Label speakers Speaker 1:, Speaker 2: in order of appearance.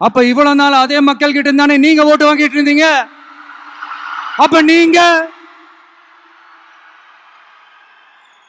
Speaker 1: அப்ப இவ்வளவு நாள் அதே மக்கள் கிட்ட தானே நீங்க ஓட்டு வாங்கிட்டு இருந்தீங்க? அப்ப நீங்க